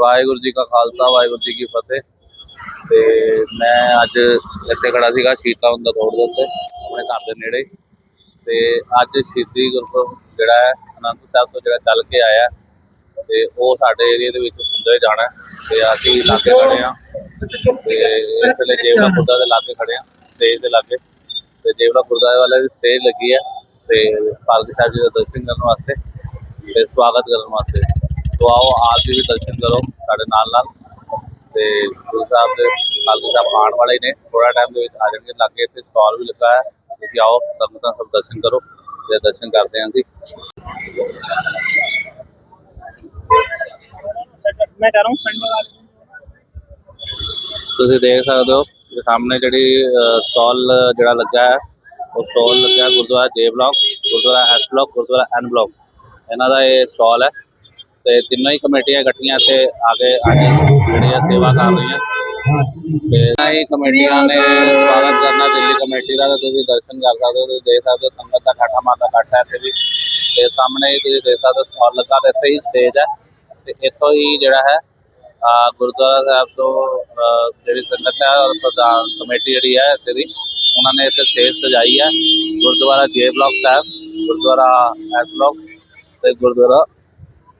ਵਾਹਿਗੁਰੂ ਜੀ ਕਾ ਖਾਲਸਾ, ਵਾਹਿਗੁਰੂ ਜੀ ਕੀ ਫਤਿਹ। ਤੇ ਮੈਂ ਅੱਜ ਇੱਥੇ ਖੜਾ ਸੀਗਾ, ਸ਼ੀਤਾ ਹੁੰਦਾ ਰੋਡ ਦੇ ਉੱਤੇ, ਆਪਣੇ ਘਰ ਦੇ ਨੇੜੇ। ਤੇ ਅੱਜ ਸ਼ਹੀਦੀ ਗੁਰਪੁਰਬ ਜਿਹੜਾ ਹੈ, ਅਨੰਦਪੁਰ ਸਾਹਿਬ ਤੋਂ ਜਿਹੜਾ ਚੱਲ ਕੇ ਆਇਆ। ਤੇ ਉਹ ਸਾਡੇ ਏਰੀਆ ਦੇ ਵਿੱਚ ਹੁੰਦੇ ਜਾਣਾ ਹੈ। ਤੇ ਅਸੀਂ ਲਾਗੇ ਖੜੇ ਆ ਤੇ ਇਸ ਵੇਲੇ ਜੇਵਲਾ ਗੁਰਦਾ ਦੇ ਲਾਗੇ ਖੜੇ ਆ ਸਟੇਜ ਦੇ ਲਾਗੇ। ਤੇ ਜੇਵਲਾ ਗੁਰਦੁਆਰੇ ਵਾਲੇ ਦੀ ਸਟੇਜ ਲੱਗੀ ਹੈ। ਤੇ ਪਾਲਕੀ ਸਾਹਿਬ ਜੀ ਦਾ ਦਰਸ਼ਨ ਕਰਨ ਵਾਸਤੇ ਤੇ ਸਵਾਗਤ ਕਰਨ ਵਾਸਤੇ। ਸੋ ਆਓ ਆਪ ਜੀ ਵੀ ਦਰਸ਼ਨ ਕਰੋ ਸਾਡੇ ਨਾਲ ਨਾਲ। ਤੇ ਗੁਰੂ ਸਾਹਿਬ ਦੇ ਖਾਲਸਾ ਸਾਹਿਬ ਆਉਣ ਵਾਲੇ ਨੇ। ਥੋੜਾ ਟਾਈਮ ਦੇ ਵਿੱਚ ਆ ਜਾਣਗੇ। ਲਾਗੇ ਇੱਥੇ ਸਟਾਲ ਵੀ ਲੱਗਾ ਹੈ। ਤੁਸੀਂ ਆਓ ਸੰਗਤਾਂ ਸਭ ਦਰਸ਼ਨ ਕਰੋ। ਤੇ ਦਰਸ਼ਨ ਕਰਦੇ ਆਂ ਜੀ। ਮੈਂ ਕਰ ਰਹਾ ਹਾਂ ਸੰਡੇ ਵਾਲੇ ਤੁਸੀਂ ਦੇਖ ਸਕਦੇ ਹੋ ਕਿ ਸਾਹਮਣੇ ਜਿਹੜੀ ਸਟਾਲ ਜਿਹੜਾ ਲੱਗਾ ਹੈ ਉਹ ਸਟਾਲ ਲੱਗਾ Gurdwara J block Gurdwara S block Gurdwara N block ਇਹਨਾਂ ਦਾ ਇਹ ਸਟਾਲ ਹੈ। ਤੇ ਤਿੰਨੋਂ ਹੀ ਕਮੇਟੀਆਂ ਇਕੱਠੀਆਂ ਇੱਥੇ ਆ ਕੇ ਅੱਜ ਜਿਹੜੀਆਂ ਸੇਵਾ ਕਰ ਰਹੀਆਂ। ਤੇ ਇਹਨਾਂ ਹੀ ਕਮੇਟੀਆਂ ਨੇ ਸਵਾਗਤ ਕਰਨਾ ਦਿੱਲੀ ਕਮੇਟੀ ਦਾ, ਤੇ ਤੁਸੀਂ ਦਰਸ਼ਨ ਕਰ ਸਕਦੇ ਹੋ, ਤੁਸੀਂ ਦੇਖ ਸਕਦੇ ਹੋ, ਸੰਗਤ ਦਾ ਠਾਠਾ ਮਾਤਾ ਇਕੱਠ ਹੈ ਇੱਥੇ ਵੀ। ਤੇ ਸਾਹਮਣੇ ਹੀ ਤੁਸੀਂ ਦੇਖ ਸਕਦੇ ਹੋ ਸਟਾਲ ਲੱਗਾ ਤੇ ਇੱਥੇ ਹੀ ਸਟੇਜ ਹੈ ਤੇ ਇੱਥੋਂ ਹੀ ਜਿਹੜਾ ਹੈ ਅਹ ਗੁਰਦੁਆਰਾ ਸਾਹਿਬ ਤੋਂ ਅਹ ਜਿਹੜੀ ਸੰਗਤ ਹੈ, ਔਰ ਪ੍ਰਧਾਨ ਕਮੇਟੀ ਜਿਹੜੀ ਹੈ ਇੱਥੇ ਦੀ, ਉਹਨਾਂ ਨੇ ਇੱਥੇ ਸਟੇਜ ਸਜਾਈ ਹੈ। Gurdwara J block Sahib, Gurdwara S block ਤੇ ਗੁਰਦੁਆਰਾ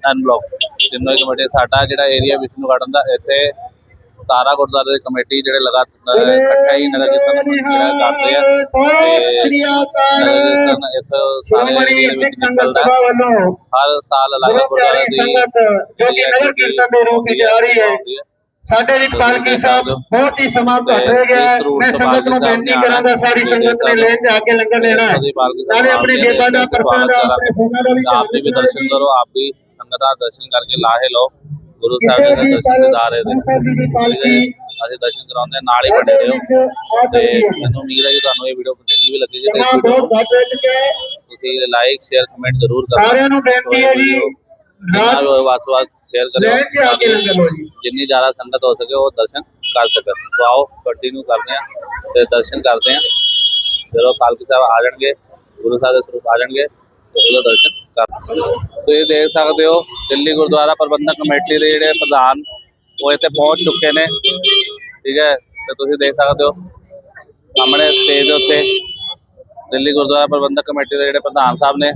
ਐਨ ਬਲਾਕ ਤਿੰਨੋਂ ਹੀ ਕਮੇਟੀ ਸਾਡਾ ਜਿਹੜਾ ਏਰੀਆ ਵਿਸ਼ਨੂੰ ਗਾਰਡਨ ਦਾ ਇੱਥੇ ਸਾਰਾ ਗੁਰਦੁਆਰੇ ਦੀ ਕਮੇਟੀ ਜਿਹੜੇ ਲਗਾਤਾਰ ਇਕੱਠਾ ਹੀ ਨਗਰ ਕੀਰਤਨ ਜਿਹੜਾ ਕਰਦੇ ਆ ਤੇ ਹਰ ਸਾਲ ਅਲੱਗ ਗੁਰਦੁਆਰੇ ਦੀ ਸੰਗਤ ਜੋ ਕਿ ਨਗਰ ਕੀਰਤਨ ਦੇ ਰੂਪ ਵਿੱਚ ਆ ਰਹੀ ਹੈ। ਸਾਡੇ ਵਿੱਚ ਪਾਲਕੀ ਸਾਹਿਬ ਬਹੁਤ ਹੀ ਸਮਾਂ ਘੱਟ ਰਹਿ ਗਿਆ ਮੈਂ ਸੰਗਤ ਨੂੰ ਬੇਨਤੀ ਕਰਾਂਗਾ ਸਾਰੀ ਸੰਗਤ ਨੇ ਲੈਣ ਜਾ ਕੇ ਲੰਗਰ ਲੈਣਾ ਹੈ। ਨਾਲੇ ਆਪਣੇ ਜੇਬਾਂ ਦਾ ਪ੍ਰਸਾਦ ਆਪਣੇ ਫੋਨਾਂ ਦਾ ਵੀ ਆਪ ਵੀ ਦਰਸ਼ਨ ਕਰੋ ਆਪ ਵੀ ਸੰਗਤ ਦਾ ਦਰਸ਼ਨ ਕਰਕੇ ਲਾਹੇ ਲਓ। ਗੁਰੂ ਸਾਹਿਬ ਦੇ ਦਰਸ਼ਨ ਦਿਦਾਰੇ ਦੇ ਅਸੀਂ ਦਰਸ਼ਨ ਕਰਾਉਂਦੇ ਨਾਲ ਹੀ ਬਣੇ ਰਹੋ ਤੇ ਮੈਨੂੰ ਉਮੀਦ ਹੈ ਕਿ ਤੁਹਾਨੂੰ ਇਹ ਵੀਡੀਓ ਚੰਗੀ ਵੀ ਲੱਗੀ ਜੇ ਤੁਸੀਂ ਲਾਈਕ ਸ਼ੇਅਰ ਕਮੈਂਟ ਜ਼ਰੂਰ ਕਰਨਾ। ਸਾਰਿਆਂ ਨੂੰ ਬੇਨਤੀ ਹੈ ਜੀ। ਜਿੰਨਾ ਵੀ ਹੋਵੇ ਵੱਧ ਤੋਂ ਵੱਧ ਸ਼ੇਅਰ ਕਰਿਓ। ਲੈਣ ਕੇ ਆ ਕੇ ਲੰਗਰ ਲਓ ਜੀ। ਜਿੰਨੀ ਜ਼ਿਆਦਾ ਸੰਗਤ ਹੋ ਸਕੇ ਉਹ ਦਰਸ਼ਨ ਕਰ ਸਕਣ। तो ਆਓ ਕੰਟੀਨਿਊ ਕਰਦੇ ਹਾਂ ਤੇ ਦਰਸ਼ਨ ਕਰਦੇ ਹਾਂ। ਜਦੋਂ ਪਾਲਕੀ ਸਾਹਿਬ ਆ ਜਾਣਗੇ ਗੁਰੂ ਸਾਹਿਬ ਦੇ ਸਰੂਪ ਆ ਜਾਣਗੇ। ਉਹਦਾ ਦਰਸ਼ਨ ਕਰ ਤੁਸੀਂ ਦੇਖ ਸਕਦੇ ਹੋ, ਦਿੱਲੀ ਗੁਰਦੁਆਰਾ ਪ੍ਰਬੰਧਕ ਕਮੇਟੀ ਦੇ ਜਿਹੜੇ ਪ੍ਰਧਾਨ ਉਹ ਇੱਥੇ ਪਹੁੰਚ ਚੁੱਕੇ ਨੇ। ਠੀਕ ਹੈ, ਤੇ ਤੁਸੀਂ ਦੇਖ ਸਕਦੇ ਹੋ, ਸਾਹਮਣੇ ਸਟੇਜ ਦੇ ਉੱਤੇ ਦਿੱਲੀ ਗੁਰਦੁਆਰਾ ਪ੍ਰਬੰਧਕ ਕਮੇਟੀ ਦੇ ਜਿਹੜੇ ਪ੍ਰਧਾਨ ਸਾਹਿਬ ਨੇ,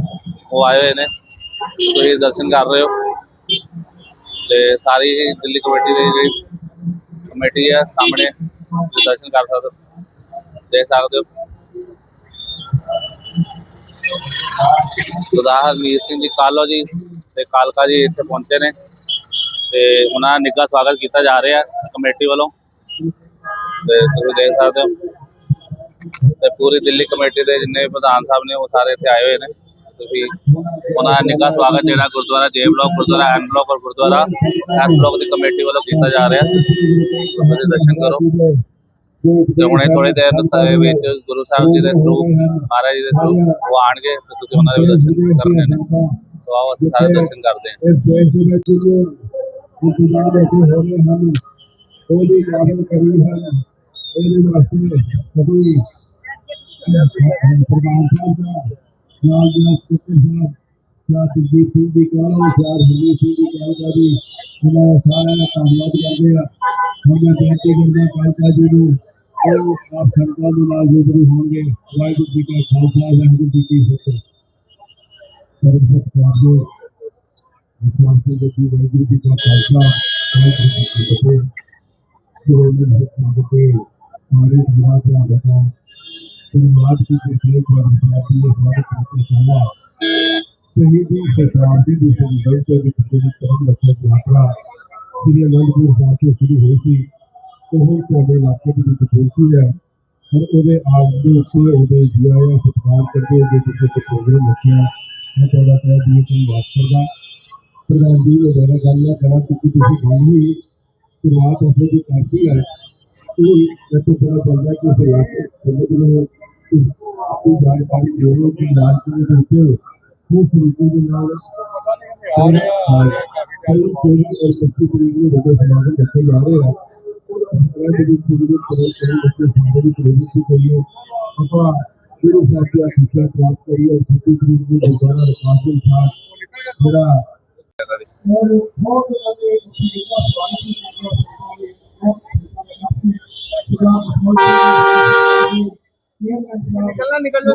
ਉਹ ਆਏ ਹੋਏ ਨੇ। ਤੁਸੀਂ ਦਰਸ਼ਨ ਕਰ ਰਹੇ ਹੋ। ਤੇ ਸਾਰੀ ਦਿੱਲੀ ਕਮੇਟੀ ਦੀ ਜਿਹੜੀ ਕਮੇਟੀ ਹੈ, ਸਾਹਮਣੇ ਤੁਸੀਂ ਦਰਸ਼ਨ ਕਰ ਸਕਦੇ ਹੋ। ਦੇਖ ਸਕਦੇ ਹੋ। ਸਰਦਾਰ ਹਰਮੀਤ ਸਿੰਘ ਜੀ ਕਾਲੋ ਜੀ, ਤੇ ਕਾਲਕਾ ਜੀ ਇੱਥੇ ਪਹੁੰਚੇ ਨੇ। ਤੇ ਉਹਨਾਂ ਦਾ ਨਿੱਘਾ ਸਵਾਗਤ ਕੀਤਾ ਜਾ ਰਿਹਾ ਕਮੇਟੀ ਵੱਲੋਂ। ਤੇ ਤੁਸੀਂ ਦੇਖ ਸਕਦੇ ਹੋ। ਤੇ ਪੂਰੀ ਦਿੱਲੀ ਕਮੇਟੀ ਦੇ ਜਿੰਨੇ ਪ੍ਰਧਾਨ ਸਾਹਿਬ ਨੇ, ਉਹ ਸਾਰੇ ਇੱਥੇ ਆਏ ਹੋਏ ਨੇ। ਤੁਸੀਂ ਉਹਨਾਂ ਦਾ ਨਿੱਘਾ ਸਵਾਗਤ ਜਿਹੜਾ Gurdwara J block Gurdwara N block ਔਰ ਗੁਰਦੁਆਰਾ ਐਸ ਬਲਾਕ ਦੀ ਕਮੇਟੀ ਵੱਲੋਂ ਕੀਤਾ ਜਾ ਰਿਹਾ। ਤੁਸੀਂ ਦਰਸ਼ਨ ਕਰੋ। ਤੇ ਹੁਣੇ ਥੋੜੀ ਦੇਰ ਦੇ ਵਿੱਚ ਗੁਰੂ ਸਾਹਿਬ ਜੀ ਦੇ ਸਰੂਪ ਮਹਾਰਾਜ ਜੀ ਦੇ ਸਰੂਪ ਉਹ ਆਣਗੇ ਤੇ ਤੁਸੀਂ ਉਹਨਾਂ ਦੇ ਦਰਸ਼ਨ ਕਰਨੇ ਨੇ। ਸੋ ਆਓ ਅਸੀਂ ਸਾਰੇ ਦਰਸ਼ਨ ਕਰਦੇ ਹਾਂ। ਇਸ ਦੇਸ਼ ਦੇ ਵਿੱਚ ਜੋ ਕੁਝ ਬੈਠੇ ਹੋ ਰਹੇ ਹਨ ਉਹਦੀ ਕਾਬਲ ਕਰੀ ਹੈ। ਇਹਦੇ ਵਾਸਤੇ ਕਦੀ ਪ੍ਰਧਾਨ ਸਾਹਿਬ ਦਾ ਨਾਲ ਜਿਹੜਾ ਸਪੀਕਰ ਸਾਹਿਬ ਜਾਂ ਜਗਜੀਤ ਸਿੰਘ ਜੀ ਕਾਲੋ ਚਾਰ ਹਰਮੀਤ ਸਿੰਘ ਜੀ ਕਾਲੋ ਦਾ ਵੀ ਉਹਨਾਂ ਸਾਰਿਆਂ ਦਾ ਧੰਨਵਾਦ ਕਰਦੇ ਆ ਹੁਣ ਬੇਨਤੀ ਕਰਦਾ ਕਾਲਕਾ ਜੀ ਨੂੰ ਉਹ ਆਪ ਸੰਗਤਾਂ ਦੇ ਨਾਲ ਰੂਬਰੂ ਹੋਣਗੇ ਵਾਹਿਗੁਰੂ ਜੀ ਕਾ ਖਾਲਸਾ ਵਾਹਿਗੁਰੂ ਜੀ ਕੀ ਫਤਿਹ ਸਰਬਤ ਕਰਦੇ ਵਿਸ਼ਵਾਸੀ ਦੇ ਜੀ ਵਾਹਿਗੁਰੂ ਜੀ ਕਾ ਖਾਲਸਾ ਵਾਹਿਗੁਰੂ ਜੀ ਕੀ ਫਤਿਹ ਜੋ ਮੇਰੇ ਹੱਥਾਂ ਦੇ ਮਾਰੇ ਜਨਾ ਭਰਾ ਬਤਾ ਧੰਨਵਾਦ ਕੀ ਪਿਛਲੇ ਕੋਲ ਪੰਜਾਬੀ ਦੇ ਸਾਰੇ ਕਰਤੇ ਸਮਾਂ ਸ਼ਹੀਦੀ ਸ਼ਤਾਬਦੀ ਦੀ ਸੰਗਤ ਦੇ ਵਿੱਚ ਜਿਹੜੀ ਕਰਮ ਲੱਖੇ ਯਾਤਰਾ ਜਿਹੜੀ ਅਨੰਦਪੁਰ ਉਹ ਤੁਹਾਡੇ ਇਲਾਕੇ ਦੇ ਵਿੱਚ ਪਹੁੰਚੀ ਹੈ। ਪਰ ਉਹਦੇ ਆਪ ਦੇ ਉੱਤੇ ਉਹਦੇ ਜਿਆਇਆ ਸਤਿਕਾਰ ਕਰਦੇ ਉਹਦੇ ਪਿੱਛੇ ਇੱਕ ਪ੍ਰੋਗਰਾਮ ਰੱਖਿਆ। ਮੈਂ ਤੁਹਾਡਾ ਤਹਿ ਦਿਲੋਂ ਧੰਨਵਾਦ ਕਰਦਾ। ਪ੍ਰਧਾਨ ਜੀ ਉਹ ਜਿਹੜਾ ਗੱਲ ਨਾ ਕਰਾਂ ਕਿ ਤੁਸੀਂ ਗੱਲ ਹੀ ਸ਼ੁਰੂਆਤ ਉਸ ਦੀ ਕਰਦੀ ਹੈ, ਉਹ ਇਹ ਤੋਂ ਪਤਾ ਚੱਲਦਾ ਕਿ ਉਸ ਇਲਾਕੇ ਸੰਗਤ ਨੂੰ ਆਪਣੀ ਜਾਣਕਾਰੀ ਦਿਓ ਕਿ ਲਾਲ ਕਿਲੇ ਦੇ ਉੱਤੇ ਉਹ ਤਰੀਕੇ ਦੇ ਨਾਲ ਕੱਲ ਕੋਈ ਔਰ ਪੱਚੀ ਤਰੀਕ ਨੂੰ ਵੱਡੇ ਸਮਾਗਮ ਰੱਖੇ ਜਾ ਰਹੇ ਆ ਇਹ ਜਿਹੜੀ ਪੂਰੀ ਦੇ ਕਰੋ ਕਰੀ ਬੱਚੇ ਸਾਰੇ ਦੀ ਪ੍ਰੋਗਰਾਮ ਕਰੀਏ ਆਪਾਂ ਗੁਰੂ ਸਾਹਿਬ ਦੀ ਸਿੱਖਿਆ ਪ੍ਰਾਪਤ ਕਰੀਏ ਔਰ ਪੱਚੀ ਤਰੀਕ ਨੂੰ ਦੁਬਾਰਾ ਰਕਾਸਲ ਸਾਹਿਬ ਜਿਹੜਾ ਇਹਨਾਂ ਦੀ ਨਿਕਲਣਾ ਨਿਕਲ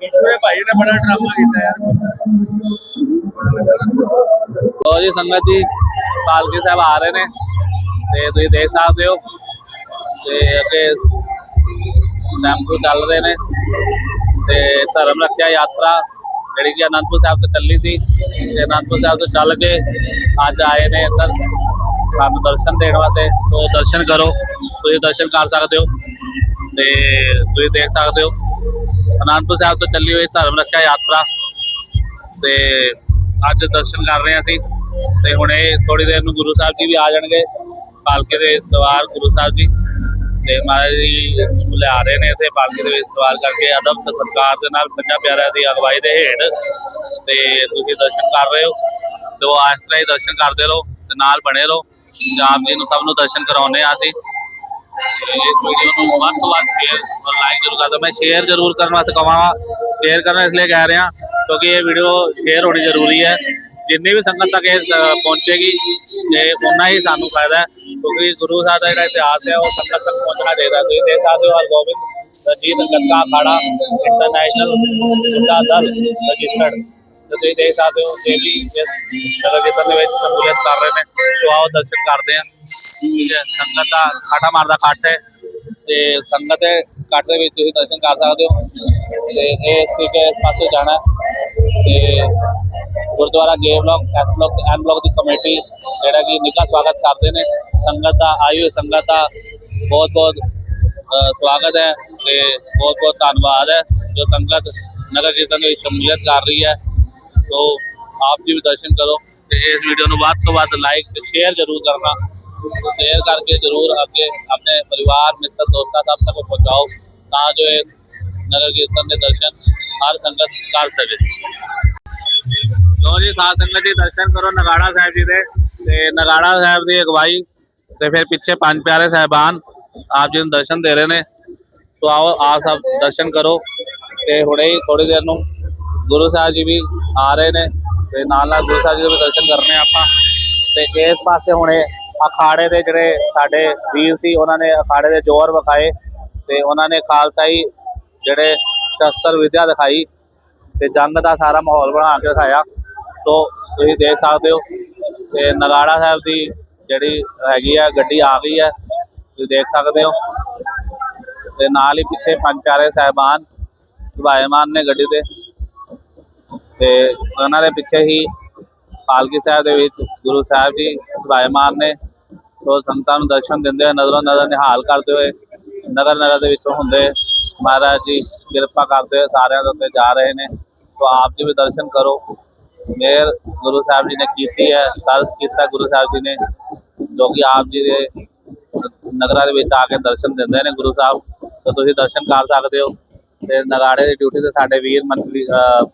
ਪਿਛਲੇ ਭਾਈ ਨੇ ਬੜਾ ਡਰਾਮਾ ਕੀਤਾ ਯਾਰ। ਲੋ ਜੀ ਸੰਗਤ ਜੀ, ਪਾਲਕੀ ਸਾਹਿਬ ਆ ਰਹੇ ਨੇ ਤੇ ਤੁਸੀਂ ਦੇਖ ਸਕਦੇ ਹੋ ਤੇ ਅੱਗੇ ਟੈਂਪੂ ਚੱਲ ਰਹੇ ਨੇ ਤੇ ਧਰਮ ਰੱਖਿਆ ਯਾਤਰਾ ਜਿਹੜੀ ਕਿ ਅਨੰਦਪੁਰ ਸਾਹਿਬ ਤੋਂ ਚੱਲੀ ਸੀ ਤੇ ਅਨੰਦਪੁਰ ਸਾਹਿਬ ਤੋਂ ਚੱਲ ਕੇ ਅੱਜ ਆਏ ਨੇ ਇੱਧਰ। ਸਾਨੂੰ ਦਰਸ਼ਨ ਦੇਣ ਵਾਸਤੇ, ਤੋਂ ਦਰਸ਼ਨ ਕਰੋ, ਤੁਸੀਂ ਦਰਸ਼ਨ ਕਰ ਸਕਦੇ ਹੋ ਤੇ ਤੁਸੀਂ ਦੇਖ ਸਕਦੇ ਹੋ। ਅਨੰਦਪੁਰ ਸਾਹਿਬ ਤੋਂ ਚੱਲੀ ਹੋਈ ਧਰਮ ਰੱਖਿਆ ਯਾਤਰਾ ਤੇ ਅੱਜ ਦਰਸ਼ਨ ਕਰ ਰਹੇ ਹਾਂ ਅਸੀਂ। ਤੇ ਹੁਣੇ ਥੋੜੀ ਦੇਰ ਨੂੰ ਗੁਰੂ ਸਾਹਿਬ ਜੀ ਵੀ ਆ ਜਾਣਗੇ ਪਾਲਕੇ ਦੇ ਸਵਾਰ ਗੁਰੂ ਸਾਹਿਬ ਜੀ। ਤੇ ਮਹਾਰਾਜ ਜੀ ਨੂੰ ਲਿਆ ਰਹੇ ਨੇ ਇੱਥੇ ਪਾਲਕੇ ਦੇ ਵਿੱਚ ਸਵਾਰ ਕਰਕੇ। ਅਦਬ ਤੇ ਸਤਿਕਾਰ ਦੇ ਨਾਲ ਪੰਜਾਂ ਪਿਆਰਿਆਂ ਦੀ ਅਗਵਾਈ ਦੇ ਹੇਠ ਤੇ ਤੁਸੀਂ ਦਰਸ਼ਨ ਕਰ ਰਹੇ ਹੋ। ਤੇ ਉਹ ਇਸ ਤਰ੍ਹਾਂ ਹੀ ਦਰਸ਼ਨ ਕਰਦੇ ਰਹੋ ਤੇ ਨਾਲ ਬਣੇ ਰਹੋ। ਪੰਜਾਬ ਜੀ ਨੂੰ ਸਭ ਨੂੰ ਦਰਸ਼ਨ ਕਰਾਉਣੇ ਆ ਅਸੀਂ। ਇਸ ਵੀਡੀਓ ਨੂੰ ਵੱਧ ਤੋਂ ਵੱਧ ਸ਼ੇਅਰ ਔਰ ਲਾਈਕ ਜ਼ਰੂਰ ਕਰ ਦਿਓ। ਮੈਂ ਸ਼ੇਅਰ ਜ਼ਰੂਰ ਕਰਨ ਵਾਸਤੇ ਕਹਾਂਗਾ ਸ਼ੇਅਰ ਕਰਨਾ ਇਸ ਲਈ ਕਹਿ ਰਿਹਾ, ਕਿਉਂਕਿ ਇਹ ਵੀਡੀਓ ਸ਼ੇਅਰ ਹੋਣੀ ਜ਼ਰੂਰੀ ਹੈ। ਜਿੰਨੀ ਵੀ ਸੰਗਤ ਤੱਕ ਇਹ ਪਹੁੰਚੇਗੀ, ਤੇ ਉਨਾ ਹੀ ਸਾਨੂੰ ਫਾਇਦਾ ਹੈ। ਕਿਉਂਕਿ ਗੁਰੂ ਸਾਹਿਬ ਦਾ ਜਿਹੜਾ ਇਤਿਹਾਸ ਹੈ, ਉਹ ਸੰਗਤ ਤੱਕ ਪਹੁੰਚਣਾ ਚਾਹੀਦਾ ਤੁਸੀਂ ਦੇਖ ਸਕਦੇ ਹੋ ਹਰਗੋਬਿੰਦ ਰਜੀਤ ਗੱਗਾ ਅਖਾੜਾ ਇੰਟਰਨੈਸ਼ਨਲ ਬੁੱਢਾ ਦਲ ਰਜਿਸਟਰਡ। ਤੁਸੀਂ ਦੇਖ ਸਕਦੇ ਹੋ ਡੇਲੀ ਇਸ ਨਗਰ ਕੀਰਤਨ ਦੇ ਵਿੱਚ ਸ਼ਮੂਲੀਅਤ ਕਰ ਰਹੇ ਨੇ ਸੋ ਆਓ ਦਰਸ਼ਨ ਕਰਦੇ ਹਾਂ। ਠੀਕ ਹੈ ਸੰਗਤ ਦਾ ਖਾਟਾ ਮਾਰਦਾ ਕੱਟ ਹੈ ਤੇ ਸੰਗਤ ਦੇ ਕੱਟ ਦੇ ਵਿੱਚ ਤੁਸੀਂ ਦਰਸ਼ਨ ਕਰ ਸਕਦੇ ਹੋ। ਤੇ ਇਹ ਠੀਕ ਹੈ ਇਸ ਪਾਸੇ ਜਾਣਾ ਹੈ ਤੇ ਗੁਰਦੁਆਰਾ ਗੇ ਬਲਾਕ ਐਸ ਬਲਾਕ ਤੇ ਐਨ ਬਲਾਕ ਦੀ ਕਮੇਟੀ ਜਿਹੜਾ ਕਿ ਨਿੱਘਾ ਸਵਾਗਤ ਕਰਦੇ ਨੇ। ਸੰਗਤ ਦਾ ਆਈ ਹੋਈ ਸੰਗਤ ਦਾ ਬਹੁਤ ਬਹੁਤ ਅ, ਸਵਾਗਤ ਹੈ ਤੇ ਬਹੁਤ ਬਹੁਤ ਧੰਨਵਾਦ ਹੈ ਜੋ ਸੰਗਤ ਨਗਰ ਕੀਰਤਨ ਦੇ ਵਿੱਚ ਸ਼ਮੂਲੀਅਤ ਕਰ ਰਹੀ ਹੈ। ਸੋ ਆਪ ਜੀ ਵੀ ਦਰਸ਼ਨ ਕਰੋ ਤੇ ਇਸ ਵੀਡੀਓ ਨੂੰ ਵੱਧ ਤੋਂ ਵੱਧ ਲਾਈਕ ਤੇ ਸ਼ੇਅਰ ਜ਼ਰੂਰ ਕਰਨਾ। ਸ਼ੇਅਰ ਕਰਕੇ ਜ਼ਰੂਰ ਅੱਗੇ ਆਪਣੇ ਪਰਿਵਾਰ, ਮਿੱਤਰ, ਦੋਸਤਾਂ ਤੱਕ ਤੱਕ ਪਹੁੰਚਾਓ ਤਾਂ ਜੋ ਇਹ ਨਗਰ ਕੀਰਤਨ ਦੇ ਦਰਸ਼ਨ ਹਰ ਸੰਗਤ ਕਰ ਸਕੇ। ਲੋ ਜੀ, ਸਾਧ ਸੰਗਤ ਜੀ, ਦਰਸ਼ਨ ਕਰੋ ਨਗਾੜਾ ਸਾਹਿਬ ਜੀ ਦੇ। ਤੇ ਨਗਾੜਾ ਸਾਹਿਬ ਦੀ ਅਗਵਾਈ ਤੇ ਫਿਰ ਪਿੱਛੇ ਪੰਜ ਪਿਆਰੇ ਸਾਹਿਬਾਨ ਆਪ ਜੀ ਨੂੰ ਦਰਸ਼ਨ ਦੇ ਰਹੇ ਨੇ। ਸੋ ਆਓ, ਆਪ ਸਭ ਦਰਸ਼ਨ ਕਰੋ ਤੇ ਹੁਣੇ ਹੀ ਥੋੜੀ ਦੇਰ ਨੂੰ ਗੁਰੂ ਸਾਹਿਬ ਜੀ ਵੀ ਆ ਰਹੇ ਨੇ ਤੇ ਨਾਲ ਨਾਲ ਗੁਰੂ ਸਾਹਿਬ ਜੀ ਦੇ ਵੀ ਦਰਸ਼ਨ ਕਰਨੇ ਆਪਾਂ। ਤੇ ਇਸ ਪਾਸੇ ਹੁਣੇ ਅਖਾੜੇ ਦੇ ਜਿਹੜੇ ਸਾਡੇ ਵੀਰ ਸੀ, ਉਹਨਾਂ ਨੇ ਅਖਾੜੇ ਦੇ ਜ਼ੋਰ ਵਿਖਾਏ ਤੇ ਉਹਨਾਂ ਨੇ ਖਾਲਸਾਈ ਜਿਹੜੇ ਸ਼ਸਤਰ ਵਿਦਿਆ ਦਿਖਾਈ ਤੇ ਜੰਗ ਦਾ ਸਾਰਾ ਮਾਹੌਲ ਬਣਾ ਕੇ ਦਿਖਾਇਆ। ਸੋ ਤੁਸੀਂ ਦੇਖ ਸਕਦੇ ਹੋ ਤੇ ਨਗਾੜਾ ਸਾਹਿਬ ਦੀ ਜਿਹੜੀ ਹੈਗੀ ਆ, ਗੱਡੀ ਆ ਗਈ ਹੈ ਤੁਸੀਂ ਦੇਖ ਸਕਦੇ ਹੋ। ਤੇ ਨਾਲ ਹੀ ਪਿੱਛੇ ਪੰਜ ਪਿਆਰੇ ਸਾਹਿਬਾਨ ਸੁਭਾਇਮਾਨ ਨੇ ਗੱਡੀ ਤੇ। ਤੇ ਉਹਨਾਂ ਦੇ ਪਿੱਛੇ ਹੀ ਪਾਲਕੀ ਸਾਹਿਬ ਦੇ ਵਿੱਚ ਗੁਰੂ ਸਾਹਿਬ ਜੀ ਸੁਭਾਇਮਾਨ ਨੇ ਸੋ ਸੰਗਤਾਂ ਨੂੰ ਦਰਸ਼ਨ ਦਿੰਦੇ ਹੋਏ ਨਜ਼ਰੋਂ ਨਜ਼ਰ ਨਿਹਾਲ ਕਰਦੇ ਹੋਏ ਨਗਰ ਨਗਰ ਦੇ ਵਿੱਚੋਂ ਹੁੰਦੇ ਮਹਾਰਾਜ ਜੀ ਕਿਰਪਾ ਕਰਦੇ ਹੋਏ ਸਾਰਿਆਂ ਦੇ ਉੱਤੇ ਜਾ ਰਹੇ ਨੇ। ਸੋ ਆਪ ਜੀ ਵੀ ਦਰਸ਼ਨ ਕਰੋ। ਮੇਰ ਗੁਰੂ ਸਾਹਿਬ ਜੀ ਨੇ ਕੀਤੀ ਹੈ ਤਰਸ ਕੀਤਾ ਗੁਰੂ ਸਾਹਿਬ ਜੀ ਨੇ ਜੋ ਕਿ ਆਪ ਜੀ ਦੇ ਨਗਰਾਂ ਦੇ ਵਿੱਚ ਆ ਕੇ ਦਰਸ਼ਨ ਦਿੰਦੇ ਨੇ ਗੁਰੂ ਸਾਹਿਬ। ਤਾਂ ਤੁਸੀਂ ਦਰਸ਼ਨ ਕਰ ਸਕਦੇ ਹੋ। ਤੇ ਨਗਾੜੇ ਦੀ ਡਿਊਟੀ ਤੇ ਸਾਡੇ ਵੀਰ ਮੰਤਰੀ ਅਹ,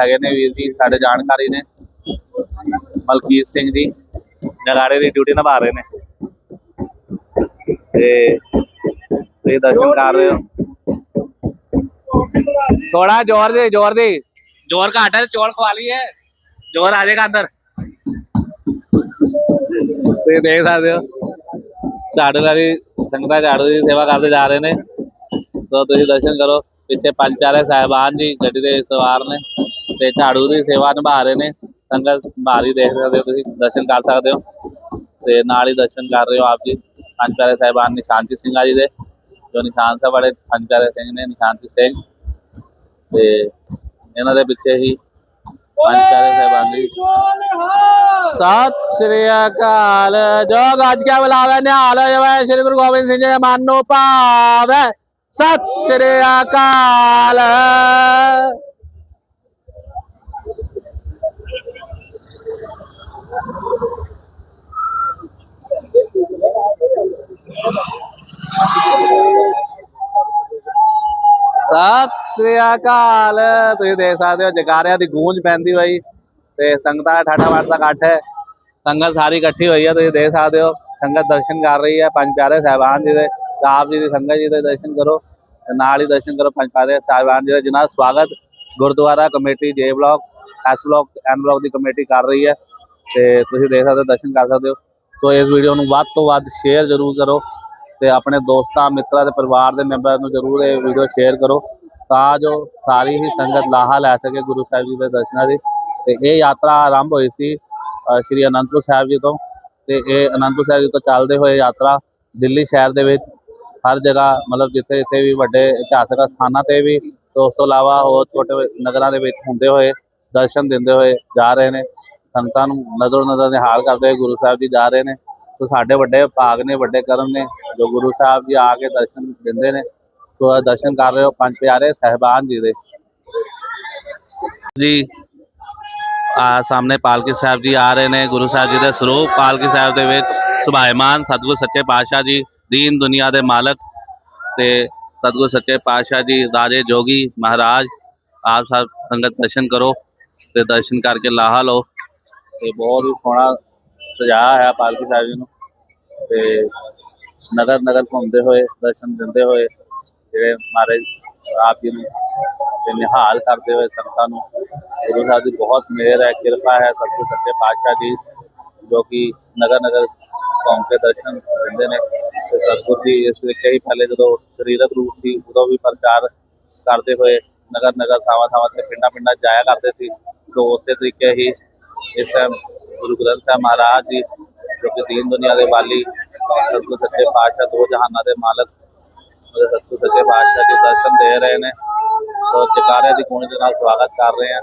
ਹੈਗੇ ਨੇ ਵੀਰ ਜੀ ਸਾਡੇ ਜਾਣਕਾਰੀ ਨੇ। ਮਲਕੀਤ ਸਿੰਘ ਜੀ ਨਗਾਰੇ ਦੀ ਡਿਊਟੀ ਨਿਭਾ ਰਹੇ ਨੇ। ਤੇ ਤੁਸੀਂ ਦਰਸ਼ਨ ਕਰ ਰਹੇ ਹੋ। ਥੋੜਾ ਜ਼ੋਰ ਦੇ ਜ਼ੋਰ ਦੇ। ਜ਼ੋਰ ਘਾਟ ਹੈ ਚੋਲ ਖਵਾ ਲਈਏ। ਜ਼ੋਰ ਆ ਜਾਏਗਾ ਅੰਦਰ। ਤੁਸੀਂ ਦੇਖ ਸਕਦੇ ਹੋ ਝਾੜੂ ਵਾਲੀ ਸੰਗਤਾਂ ਝਾੜੂ ਦੀ ਸੇਵਾ ਕਰਦੇ ਜਾ ਰਹੇ ਨੇ। ਸੋ ਤੁਸੀਂ ਦਰਸ਼ਨ ਕਰੋ ਪਿੱਛੇ ਪੰਜ ਪਿਆਰੇ ਸਾਹਿਬਾਨ ਜੀ ਗੱਡੀ ਦੇ ਸਵਾਰ ਨੇ। ਤੇ ਝਾੜੂ ਦੀ ਸੇਵਾ ਨਿਭਾ ਰਹੇ ਨੇ। ਸੰਗਤ ਬਾਹਰੀ ਦੇਖ ਸਕਦੇ ਹੋ ਤੁਸੀਂ, ਦਰਸ਼ਨ ਕਰ ਸਕਦੇ ਹੋ। ਤੇ ਨਾਲ ਹੀ ਦਰਸ਼ਨ ਕਰ ਰਹੇ ਹੋ ਆਪ ਜੀ। ਪੰਜ ਸਾਹਿਬਾਨ ਨਿਸ਼ਾਨਜੀਤ ਸਿੰਘਾ ਜੀ ਦੇ, ਜੋ ਨਿਸ਼ਾਨ ਸਾਹਿਬ ਵਾਲੇ ਪੰਜ ਸਿੰਘ ਨੇ ਨਿਸ਼ਾਨਜੀਤ ਸਿੰਘ। ਤੇ ਇਹਨਾਂ ਦੇ ਪਿੱਛੇ ਹੀ ਪੰਜ ਸਾਹਿਬਾਨ ਜੀ ਸਤਿ ਸ੍ਰੀ ਅਕਾਲ। ਜੋ ਗੱਜ ਕੇ ਬੁਲਾਵੇ, ਨਿਹਾਲ ਹੋਵੇ ਸ੍ਰੀ ਗੁਰੂ ਗੋਬਿੰਦ ਸਿੰਘ ਜੀ ਦੇ ਮਨ ਨੂੰ ਸਤਿ ਸ੍ਰੀ ਅਕਾਲ। ਸਤਿ ਸ੍ਰੀ ਅਕਾਲ। ਤੁਸੀਂ ਦੇਖ ਸਕਦੇ ਹੋ ਜਕਾਰਿਆਂ ਦੀ ਗੂੰਜ ਪੈਂਦੀ ਹੋਈ ਤੇ ਸੰਗਤਾਂ ਦਾ ਠਾਠਾ ਮਾਰ ਦਾ ਇਕੱਠ ਹੈ। ਸੰਗਤ ਸਾਰੀ ਇਕੱਠੀ ਹੋਈ ਹੈ, ਤੁਸੀਂ ਦੇਖ ਸਕਦੇ ਹੋ। ਸੰਗਤ ਦਰਸ਼ਨ ਕਰ ਰਹੀ ਹੈ ਪੰਜ ਪਿਆਰੇ ਸਾਹਿਬਾਨ ਜੀ ਦੇ। ਤੇ ਆਪ ਜੀ ਦੀ ਸੰਗਤ ਜੀ ਦੇ ਦਰਸ਼ਨ ਕਰੋ ਤੇ ਨਾਲ ਹੀ ਦਰਸ਼ਨ ਕਰੋ ਪੰਜ ਪਿਆਰੇ ਸਾਹਿਬਾਨ ਜੀ ਦਾ, ਜਿਨ੍ਹਾਂ ਸਵਾਗਤ Gurdwara committee J block S block M block ਦੀ ਕਮੇਟੀ ਕਰ ਰਹੀ ਹੈ। ਤੇ ਤੁਸੀਂ ਦੇਖ ਸਕਦੇ ਹੋ, ਦਰਸ਼ਨ ਕਰ ਸਕਦੇ ਹੋ। ਸੋ ਇਸ ਵੀਡੀਓ ਨੂੰ ਵੱਧ ਤੋਂ ਵੱਧ ਸ਼ੇਅਰ ਜ਼ਰੂਰ ਕਰੋ ਤੇ ਆਪਣੇ ਦੋਸਤਾਂ, ਮਿੱਤਰਾਂ ਤੇ ਪਰਿਵਾਰ ਦੇ ਮੈਂਬਰਾਂ ਨੂੰ ਜ਼ਰੂਰ ਇਹ ਵੀਡੀਓ ਸ਼ੇਅਰ ਕਰੋ ਤਾਂ ਜੋ ਸਾਰੀ ਹੀ ਸੰਗਤ ਲਾਹਾ ਲੈ ਸਕੇ ਗੁਰੂ ਸਾਹਿਬ ਜੀ ਦੇ ਦਰਸ਼ਨਾਂ ਦੀ। ਤੇ ਇਹ ਯਾਤਰਾ ਆਰੰਭ ਹੋਈ ਸੀ ਸ਼੍ਰੀ ਅਨੰਦਪੁਰ ਸਾਹਿਬ ਜੀ ਤੋਂ। ਤੇ ਇਹ ਅਨੰਦਪੁਰ ਸਾਹਿਬ ਜੀ ਤੋਂ ਚੱਲਦੇ ਹੋਏ ਯਾਤਰਾ ਦਿੱਲੀ ਸ਼ਹਿਰ ਦੇ ਵਿੱਚ, ਹਰ ਜਗ੍ਹਾ, ਮਤਲਬ ਜਿੱਥੇ ਜਿੱਥੇ ਵੀ ਵੱਡੇ ਇਤਿਹਾਸਕ ਸਥਾਨਾਂ ਤੇ ਵੀ, ਤੇ ਉਸ ਤੋਂ ਇਲਾਵਾ ਹੋਰ ਛੋਟੇ ਨਗਰਾਂ ਦੇ ਵਿੱਚ ਹੁੰਦੇ ਹੋਏ ਦਰਸ਼ਨ ਦਿੰਦੇ ਹੋਏ ਜਾ ਰਹੇ ਨੇ। ਸੰਤਾਂ ਨੂੰ ਨਜ਼ਰ ਨਜ਼ਰ ਦੇ ਹਾਲ ਕਰਦੇ ਹੋਏ ਗੁਰੂ ਸਾਹਿਬ ਜੀ ਜਾ ਰਹੇ ਨੇ। ਸੋ ਸਾਡੇ ਵੱਡੇ ਭਾਗ ਨੇ, ਵੱਡੇ ਕਰਮ ਨੇ, ਜੋ ਗੁਰੂ ਸਾਹਿਬ ਜੀ ਆ ਕੇ ਦਰਸ਼ਨ ਦਿੰਦੇ ਨੇ। ਸੋ ਦਰਸ਼ਨ ਕਰ ਰਹੇ ਹੋ ਪੰਜ ਪਿਆਰੇ ਸਹਿਬਾਨ ਜੀ ਦੇ। ਜੀ, ਆ ਸਾਹਮਣੇ ਪਾਲਕੀ ਸਾਹਿਬ ਜੀ ਆ ਰਹੇ ਨੇ। ਗੁਰੂ ਸਾਹਿਬ ਜੀ ਦੇ ਸਰੂਪ ਪਾਲਕੀ ਸਾਹਿਬ ਦੇ ਵਿੱਚ ਸੁਭਾਇਮਾਨ ਸਤਿਗੁਰ ਸੱਚੇ ਪਾਤਸ਼ਾਹ ਜੀ, ਦੀਨ ਦੁਨੀਆ ਦੇ ਮਾਲਕ ਤੇ ਸਤਿਗੁਰ ਸੱਚੇ ਪਾਤਸ਼ਾਹ ਜੀ, ਰਾਜੇ ਜੋਗੀ ਮਹਾਰਾਜ, ਆਪ ਸਭ ਸੰਗਤ ਦਰਸ਼ਨ ਕਰੋ ਤੇ ਦਰਸ਼ਨ ਕਰਕੇ ਲਾਹਾ ਲਓ। ਤੇ ਬਹੁਤ ਹੀ ਸੋਹਣਾ ਸਜਾਇਆ ਹੋਇਆ ਪਾਲਕੀ ਸਾਹਿਬ ਜੀ ਨੂੰ। ਤੇ ਨਗਰ ਨਗਰ ਘੁੰਮਦੇ ਹੋਏ, ਦਰਸ਼ਨ ਦਿੰਦੇ ਹੋਏ, ਜਿਹੜੇ ਮਹਾਰਾਜ ਆਪ ਜੀ ਨੂੰ ਤੇ ਨਿਹਾਲ ਕਰਦੇ ਹੋਏ ਸੰਗਤਾਂ ਨੂੰ, ਗੁਰੂ ਸਾਹਿਬ ਦੀ ਬਹੁਤ ਮਿਹਰ ਹੈ, ਕਿਰਪਾ ਹੈ ਸਤਿਗੁਰ ਸੱਚੇ ਪਾਤਸ਼ਾਹ ਜੀ ਜੋ ਕਿ ਨਗਰ ਨਗਰ ਘੁੰਮ ਕੇ ਦਰਸ਼ਨ ਦਿੰਦੇ ਨੇ। ਤੇ ਸਤਿਗੁਰ ਜੀ ਇਸ ਵਿੱਚ ਕਈ ਪਹਿਲੇ ਜਦੋਂ ਸਰੀਰਕ ਰੂਪ ਸੀ, ਉਦੋਂ ਵੀ ਪ੍ਰਚਾਰ ਕਰਦੇ ਹੋਏ ਨਗਰ ਨਗਰ ਥਾਵਾਂ ਥਾਵਾਂ ਤੇ ਪਿੰਡਾਂ ਪਿੰਡਾਂ ਜਾਇਆ ਕਰਦੇ ਸੀ। ਤੋਂ ਉਸੇ ਤਰੀਕੇ ਹੀ ਇਸ ਟਾਈਮ ਗੁਰੂ ਗ੍ਰੰਥ ਸਾਹਿਬ ਮਹਾਰਾਜ ਜੀ, ਜੋ ਕਿ ਦੀਨ ਦੁਨੀਆ ਦੇ ਵਾਲੀ, ਸਤਿਗੁਰ ਸੱਚੇ ਪਾਤਸ਼ਾਹ, ਦੋ ਜਹਾਨਾਂ ਦੇ ਮਾਲਕ, ਉਹਦੇ ਸਤਿਗੁਰ ਸੱਚੇ ਪਾਤਸ਼ਾਹ ਜੀ ਦਰਸ਼ਨ ਦੇ ਰਹੇ ਨੇ। ਸੋ ਜਕਾਰਿਆਂ ਦੀ ਗੂੰਜ ਦੇ ਨਾਲ ਸਵਾਗਤ ਕਰ ਰਹੇ ਆ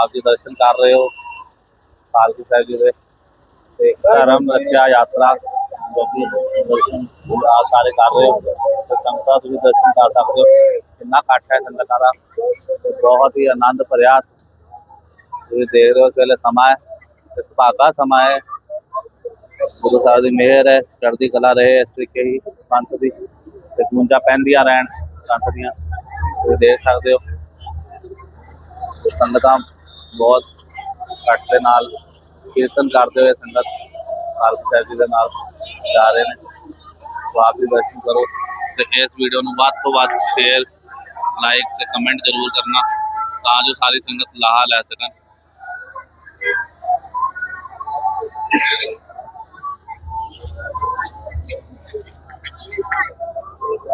ਆਪ ਜੀ ਦਰਸ਼ਨ ਕਰ ਰਹੇ ਹੋ ਪਾਲਕੀ ਸਾਹਿਬ ਜੀ ਦੇ। ਤੇ ਧਰਮ, ਰੱਖਿਆ, ਯਾਤਰਾ, ਜੋ ਕਿ ਦਰਸ਼ਨ ਆਪ ਸਾਰੇ ਕਰ ਰਹੇ ਹੋ। ਤੇ ਸੰਗਤਾਂ ਤੁਸੀਂ ਦਰਸ਼ਨ ਕਰ ਸਕਦੇ ਹੋ। ਕਿੰਨਾ ਇਕੱਠ ਹੈ ਸੰਗਤਾਂ ਦਾ। ਬਹੁਤ ਹੀ ਆਨੰਦ ਭਰਿਆ ਤੁਸੀਂ ਦੇਖ ਰਹੇ ਹੋ ਇਸ ਵੇਲੇ ਸਮਾਂ ਹੈ, ਤੇ ਸੁਭਾਗਾ ਸਮਾਂ ਹੈ। ਗੁਰੂ ਸਾਹਿਬ ਦੀ ਮਿਹਰ ਹੈ, ਚੜ੍ਹਦੀ ਕਲਾ ਰਹੇ ਇਸ ਤਰੀਕੇ ਹੀ ਪੰਥ ਦੀ, ਤੇ ਗੂੰਜਾਂ ਪੈਂਦੀਆਂ ਰਹਿਣ ਪੰਥ ਦੀਆਂ, ਤੁਸੀਂ ਦੇਖ ਸਕਦੇ ਹੋ। ਸੰਗਤਾਂ ਬਹੁਤ ਘੱਟ ਦੇ ਨਾਲ ਕੀਰਤਨ ਕਰਦੇ ਹੋਏ ਸੰਗਤ ਪਾਲਕੀ ਸਾਹਿਬ ਜੀ ਦੇ ਨਾਲ ਜਾ ਰਹੇ ਨੇ। ਸੋ ਆਪ ਵੀ ਦਰਸ਼ਨ ਕਰੋ ਤੇ ਇਸ ਵੀਡੀਓ ਨੂੰ ਵੱਧ ਤੋਂ ਵੱਧ ਸ਼ੇਅਰ ਲਾਈਕ ਤੇ ਕਮੈਂਟ ਜ਼ਰੂਰ ਕਰਨਾ, ਤਾਂ ਜੋ ਸਾਰੀ ਸੰਗਤ ਲਾਹਾ ਲੈ ਸਕਣ।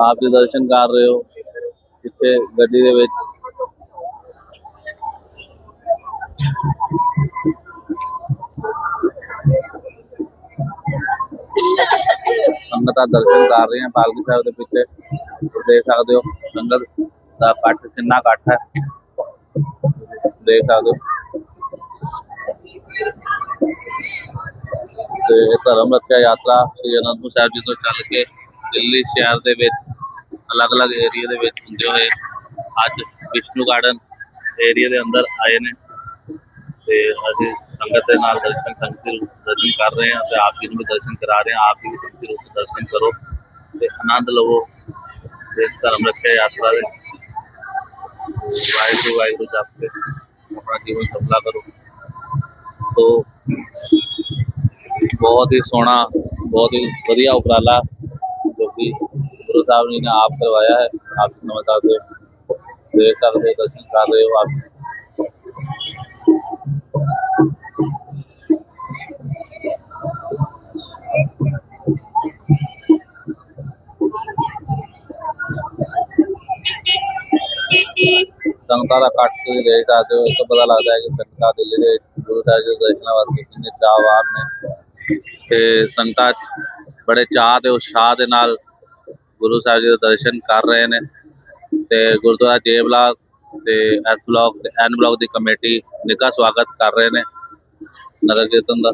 ਆਪ ਜੀ ਦਰਸ਼ਨ ਕਰ ਰਹੇ ਹੋ ਇੱਥੇ ਗੱਡੀ ਦੇ ਵਿੱਚ। ਸੰਗਤਾਂ ਦਰਸ਼ਨ ਕਰ ਰਹੀਆਂ ਪਾਲਕੀ ਸਾਹਿਬ ਦੇ ਪਿੱਛੇ। ਤੁਸੀਂ ਦੇਖ ਸਕਦੇ ਹੋ ਸੰਗਤ ਦਾ ਇਕੱਠ ਕਿੰਨਾ ਇਕੱਠ ਹੈ। ਦੇਖ ਸਕਦੇ ਹੋ। ਤੇ ਧਰਮ ਰੱਖਿਆ ਯਾਤਰਾ ਸ੍ਰੀ ਅਨੰਦਪੁਰ ਸਾਹਿਬ ਜੀ ਤੋਂ ਚੱਲ ਕੇ ਦਿੱਲੀ ਸ਼ਹਿਰ ਦੇ ਵਿੱਚ, ਅਲੱਗ-ਅਲੱਗ ਏਰੀਆ ਦੇ ਵਿੱਚ ਹੁੰਦੇ ਹੋਏ ਅੱਜ ਵਿਸ਼ਨੂੰ ਗਾਰਡਨ ਏਰੀਆ ਦੇ ਅੰਦਰ ਆਏ ਨੇ। ਤੇ ਅਸੀਂ ਸੰਗਤ ਦੇ ਨਾਲ ਦਰਸ਼ਨ ਸੰਗਤੀ ਰੂਪ ਦਰਸ਼ਨ ਕਰ ਰਹੇ ਹਾਂ ਤੇ ਆਪ ਜੀ ਨੂੰ ਵੀ ਦਰਸ਼ਨ ਕਰਾ ਰਹੇ ਹਾਂ। ਆਪ ਵੀ ਸੰਗਤੀ ਰੂਪ ਦਰਸ਼ਨ ਕਰੋ ਤੇ ਆਨੰਦ ਲਵੋ ਤੇ ਧਰਮ ਰੱਖਿਆ ਯਾਤਰਾ ਦੇ। ਵਾਹਿਗੁਰੂ ਵਾਹਿਗੁਰੂ ਜਪ ਕੇ ਆਪਣਾ ਜੀਵਨ ਸਫਲਾ ਕਰੋ। ਸੋ ਬਹੁਤ ਹੀ ਸੋਹਣਾ, ਬਹੁਤ ਹੀ ਵਧੀਆ ਉਪਰਾਲਾ ਜੋ ਕਿ ਗੁਰੂ ਸਾਹਿਬ ਜੀ ਨੇ ਆਪ ਕਰਵਾਇਆ ਹੈ। ਆਪ ਸਮਝ ਸਕਦੇ ਹੋ ਦੇਖ ਸਕਦੇ ਹੋ, ਦਰਸ਼ਨ ਕਰ ਰਹੇ ਹੋ ਆਪ। ਸੰਗਤਾਂ ਦਾ ਕੱਟ ਤੁਸੀਂ ਦੇਖ ਸਕਦੇ ਹੋ, ਇਸ ਤੋਂ ਪਤਾ ਲੱਗਦਾ ਹੈ ਕਿ ਸੰਗਤਾਂ ਦਿੱਲੀ ਦੇ ਗੁਰੂ ਸਾਹਿਬ ਜੀ ਦੇ ਦਰਸ਼ਨਾਂ ਵਾਸਤੇ ਕਿੰਨੇ ਚਾਹਵਾਨ ਨੇ ਤੇ ਸੰਗਤਾਂ ਬੜੇ ਚਾਹ ਤੇ ਉਤਸ਼ਾਹ ਦੇ ਨਾਲ ਗੁਰੂ ਸਾਹਿਬ ਜੀ ਦੇ ਦਰਸ਼ਨ ਕਰ ਰਹੇ ਨੇ ਤੇ ਗੁਰਦੁਆਰਾ ਜੇ ਬਲਾਕ ਤੇ ਐਸ ਬਲਾਕ ਤੇ ਐਨ ਬਲਾਕ ਦੀ ਕਮੇਟੀ ਨਿੱਘਾ ਸਵਾਗਤ ਕਰ ਰਹੇ ਨੇ ਨਗਰ ਕੀਰਤਨ ਦਾ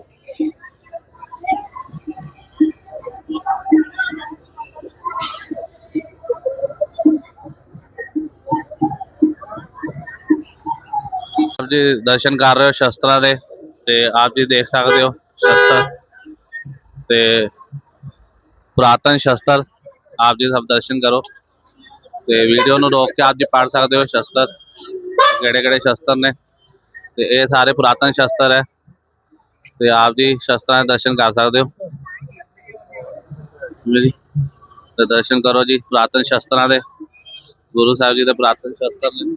ਜੀ ਦਰਸ਼ਨ ਕਰ ਰਹੇ ਹੋ ਸ਼ਸਤਰਾਂ ਦੇ ਤੇ ਆਪ ਜੀ ਦੇਖ ਸਕਦੇ ਹੋ ਸ਼ਸਤਰ ਤੇ ਪੁਰਾਤਨ ਸ਼ਸਤਰ, ਆਪ ਜੀ ਸਭ ਦਰਸ਼ਨ ਕਰੋ ਤੇ ਵੀਡੀਓ ਨੂੰ ਰੋਕ ਕੇ ਆਪ ਜੀ ਪੜ ਸਕਦੇ ਹੋ ਸ਼ਸਤਰ, ਕਿਹੜੇ ਕਿਹੜੇ ਸ਼ਸਤਰ ਨੇ ਤੇ ਇਹ ਸਾਰੇ ਪੁਰਾਤਨ ਸ਼ਸਤਰ ਹੈ ਤੇ ਆਪ ਜੀ ਸ਼ਸਤਰਾਂ ਦੇ ਦਰਸ਼ਨ ਕਰ ਸਕਦੇ ਹੋ। ਜੀ ਤੇ ਦਰਸ਼ਨ ਕਰੋ ਜੀ ਪੁਰਾਤਨ ਸ਼ਸਤਰਾਂ ਦੇ, ਗੁਰੂ ਸਾਹਿਬ ਜੀ ਦੇ ਪੁਰਾਤਨ ਸ਼ਸਤਰ ਨੇ।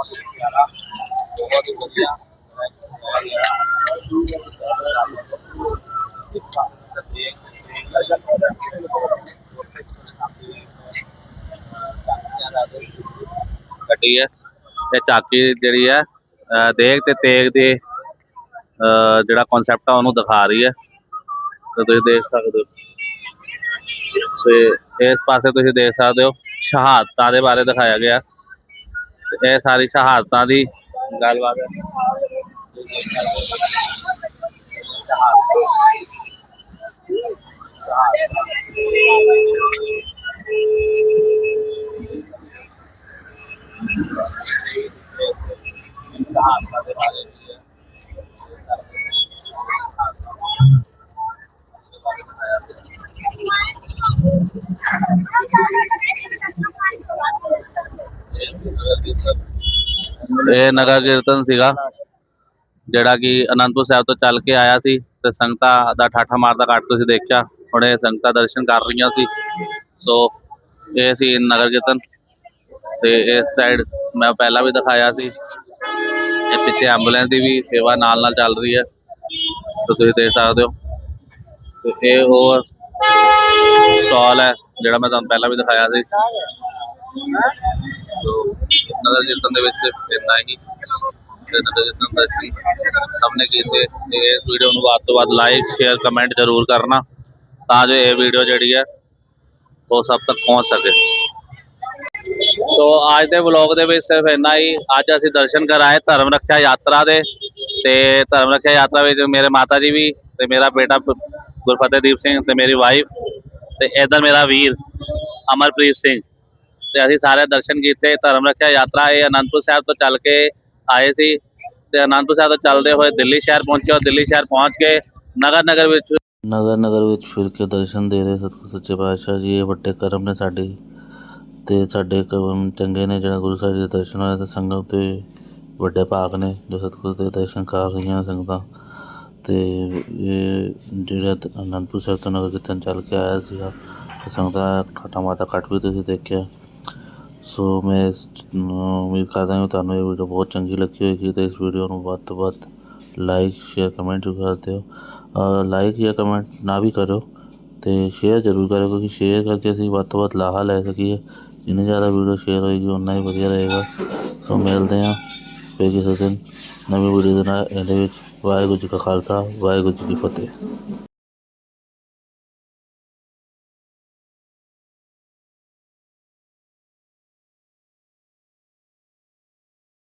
ਹੋ ਇਸ ਪਾਸੇ ਕਟਾਰ ਕੱਟੀ ਹੈ ਇਹ ਝਾਕੀ ਜਿਹੜੀ ਹੈ, ਅਹ ਦੇਗ ਤੇ ਤੇਗ ਦੇ, ਅਹ ਜਿਹੜਾ ਕਨਸੈਪਟ ਆ ਉਹਨੂੰ ਦਿਖਾ ਰਹੀ ਹੈ। ਤੇ ਤੁਸੀਂ ਦੇਖ ਸਕਦੇ ਹੋ। ਤੇ ਇਸ ਪਾਸੇ ਤੁਸੀਂ ਦੇਖ ਸਕਦੇ ਹੋ, ਸ਼ਹਾਦਤਾਂ ਦੇ ਬਾਰੇ ਦਿਖਾਇਆ ਗਿਆ। ਇਹ ਸਾਰੀ ਸ਼ਹਾਦਤਾਂ ਦੀ ਗੱਲਬਾਤ ਹੈ ਸ਼ਹਾਦਤਾਂ ਦੇ ਬਾਰੇ ਵੀ ਹੈ ਇਹ ਨਗਰ ਕੀਰਤਨ ਸੀਗਾ, ਜਿਹੜਾ ਕਿ ਅਨੰਦਪੁਰ ਸਾਹਿਬ ਤੋਂ ਚੱਲ ਕੇ ਆਇਆ ਸੀ ਤੇ ਸੰਗਤਾਂ ਦਾ ਠਾਠਾ ਮਾਰਦਾ ਘਾਟ ਤੁਸੀਂ ਦੇਖਿਆ, ਹੁਣ ਇਹ ਸੰਗਤਾਂ ਦਰਸ਼ਨ ਕਰ ਰਹੀਆਂ ਸੀ। ਸੋ ਇਹ ਸੀ ਨਗਰ ਕੀਰਤਨ ਤੇ ਇਸ ਸਾਈਡ ਮੈਂ ਪਹਿਲਾਂ ਵੀ ਦਿਖਾਇਆ ਸੀ। ਇਹ ਪਿੱਛੇ ਐਂਬੂਲੈਂਸ ਦੀ ਵੀ ਸੇਵਾ ਨਾਲ ਨਾਲ ਚੱਲ ਰਹੀ ਹੈ ਤੁਸੀਂ ਦੇਖ ਸਕਦੇ ਹੋ। ਤੇ ਇਹ ਹੋਰ ਸਟਾਲ ਹੈ, ਜਿਹੜਾ ਮੈਂ ਤੁਹਾਨੂੰ ਪਹਿਲਾਂ ਵੀ ਦਿਖਾਇਆ ਸੀ। ਨਗਰ ਕੀਰਤਨ ਦੇ ਵਿੱਚ ਸਿਰਫ ਇੰਨਾ ਹੀ ਤੇ ਨਗਰ ਕੀਰਤਨ ਦਾ ਸਭ ਨੇ ਕੀਤੇ ਤੇ ਇਸ ਵੀਡੀਓ ਨੂੰ ਵੱਧ ਤੋਂ ਵੱਧ ਲਾਈਕ ਸ਼ੇਅਰ ਕਮੈਂਟ ਜ਼ਰੂਰ ਕਰਨਾ ਤਾਂ ਜੋ ਇਹ ਵੀਡੀਓ ਜਿਹੜੀ ਹੈ ਉਹ ਸਭ ਤੱਕ ਪਹੁੰਚ ਸਕੇ। ਸੋ ਅੱਜ ਦੇ ਵਲੌਗ ਦੇ ਵਿੱਚ ਸਿਰਫ ਇੰਨਾ ਹੀ। ਅੱਜ ਅਸੀਂ ਦਰਸ਼ਨ ਕਰਾਏ ਧਰਮ ਰੱਖਿਆ ਯਾਤਰਾ ਦੇ ਤੇ ਧਰਮ ਰੱਖਿਆ ਯਾਤਰਾ ਵਿੱਚ ਮੇਰੇ ਮਾਤਾ ਜੀ ਵੀ ਤੇ ਮੇਰਾ ਬੇਟਾ ਪ- ਗੁਰਫਤਿਹਦੀਪ ਸਿੰਘ ਤੇ ਮੇਰੀ ਵਾਈਫ ਤੇ ਇਧਰ ਮੇਰਾ ਵੀਰ ਅਮਰਪ੍ਰੀਤ ਸਿੰਘ। ਤੇ ਅਸੀਂ ਸਾਰੇ ਦਰਸ਼ਨ ਕੀਤੇ, ਧਰਮ ਰੱਖਿਆ, ਯਾਤਰਾ ਇਹ ਅਨੰਦਪੁਰ ਸਾਹਿਬ ਤੋਂ ਚੱਲ ਕੇ ਆਏ ਸੀ। ਤੇ ਅਨੰਦਪੁਰ ਸਾਹਿਬ ਤੋਂ ਚੱਲਦੇ ਹੋਏ ਦਿੱਲੀ ਸ਼ਹਿਰ ਪਹੁੰਚੇ ਔਰ ਦਿੱਲੀ ਸ਼ਹਿਰ ਪਹੁੰਚ ਕੇ ਨਗਰ ਨਗਰ ਵਿੱਚ ਨਗਰ ਨਗਰ ਵਿੱਚ ਫਿਰ ਕੇ ਦਰਸ਼ਨ ਦੇ ਰਹੇ ਸਤਿਗੁਰ ਸੱਚੇ ਪਾਤਸ਼ਾਹ ਜੀ, ਇਹ ਵੱਡੇ ਕਰਮ ਨੇ ਸਾਡੇ ਤੇ ਸਾਡੇ ਕਰਮ ਚੰਗੇ ਨੇ, ਜਿਹੜਾ ਗੁਰੂ ਸਾਹਿਬ ਜੀ ਦੇ ਦਰਸ਼ਨ ਹੋਏ ਤੇ ਸੰਗਤ ਤੇ ਵੱਡੇ ਭਾਗ ਨੇ, ਜੋ ਸਤਿਗੁਰ ਦੇ ਦਰਸ਼ਨ ਕਰ ਰਹੀਆਂ ਸੰਗਤਾਂ। ਤੇ ਇਹ ਜਿਹੜਾ ਅਨੰਦਪੁਰ ਸਾਹਿਬ ਤੋਂ ਨਗਰ ਕੀਰਤਨ ਚੱਲ ਕੇ ਆਇਆ ਸੀਗਾ ਸੰਗਤਾਂ ਠਾਠਾ ਮਾਤਾ ਕੱਟ ਵੀ ਤੁਸੀਂ ਦੇਖਿਆ। ਸੋ ਮੈਂ ਇਸ ਨੂੰ ਉਮੀਦ ਕਰਦਾ ਹਾਂ ਤੁਹਾਨੂੰ ਇਹ ਵੀਡੀਓ ਬਹੁਤ ਚੰਗੀ ਲੱਗੀ ਹੋਏਗੀ ਤੇ ਇਸ ਵੀਡੀਓ ਨੂੰ ਵੱਧ ਤੋਂ ਵੱਧ ਲਾਈਕ ਸ਼ੇਅਰ ਕਮੈਂਟ ਕਰ ਦਿਓ। ਲਾਈਕ ਜਾਂ ਕਮੈਂਟ ਨਾ ਵੀ ਕਰੋ ਤੇ ਸ਼ੇਅਰ ਜ਼ਰੂਰ ਕਰਿਓ ਕਿਉਂਕਿ ਸ਼ੇਅਰ ਕਰਕੇ ਅਸੀਂ ਵੱਧ ਤੋਂ ਵੱਧ ਲਾਹਾ ਲੈ ਸਕੀਏ। ਜਿੰਨੀ ਜ਼ਿਆਦਾ ਵੀਡੀਓ ਸ਼ੇਅਰ ਹੋਏਗੀ ਉਨਾ ਹੀ ਵਧੀਆ ਰਹੇਗਾ। ਸੋ ਮਿਲਦੇ ਹਾਂ ਫਿਰ ਕਿਸੇ ਦਿਨ ਨਵੀਂ ਵੀਡੀਓ ਦੇ ਨਾਲ। ਇਹਦੇ ਵਿੱਚ ਵਾਹਿਗੁਰੂ ਜੀ ਕਾ ਖਾਲਸਾ, ਵਾਹਿਗੁਰੂ ਜੀ ਕੀ ਫਤਿਹ।